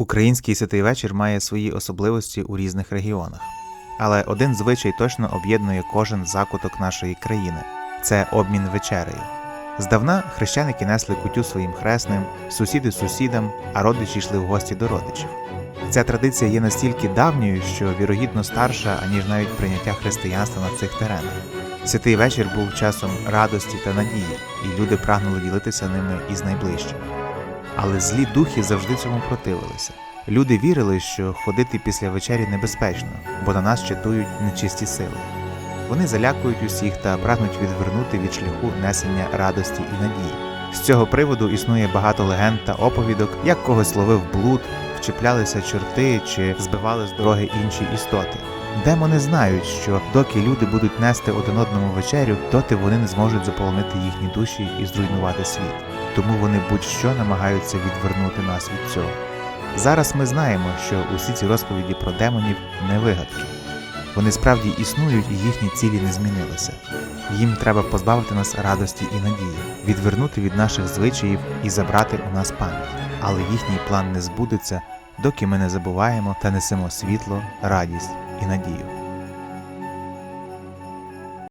Український святий вечір має свої особливості у різних регіонах. Але один звичай точно об'єднує кожен закуток нашої країни це обмін вечерею. Здавна хрещеники несли кутю своїм хресним, сусіди сусідам, а родичі йшли в гості до родичів. Ця традиція є настільки давньою, що вірогідно старша, аніж навіть прийняття християнства на цих теренах. Святий вечір був часом радості та надії, і люди прагнули ділитися ними із найближчими. Але злі духи завжди цьому противилися. Люди вірили, що ходити після вечері небезпечно, бо на нас чатують нечисті сили. Вони залякують усіх та прагнуть відвернути від шляху несення радості і надії. З цього приводу існує багато легенд та оповідок, як когось ловив блуд, вчіплялися чорти чи збивали з дороги інші істоти. Демони знають, що доки люди будуть нести один одному вечерю, доти вони не зможуть заполонити їхні душі і зруйнувати світ. Тому вони будь-що намагаються відвернути нас від цього. Зараз ми знаємо, що усі ці розповіді про демонів не вигадки. Вони справді існують і їхні цілі не змінилися. Їм треба позбавити нас радості і надії, відвернути від наших звичаїв і забрати у нас пам'ять. Але їхній план не збудеться, доки ми не забуваємо та несемо світло, радість і надію.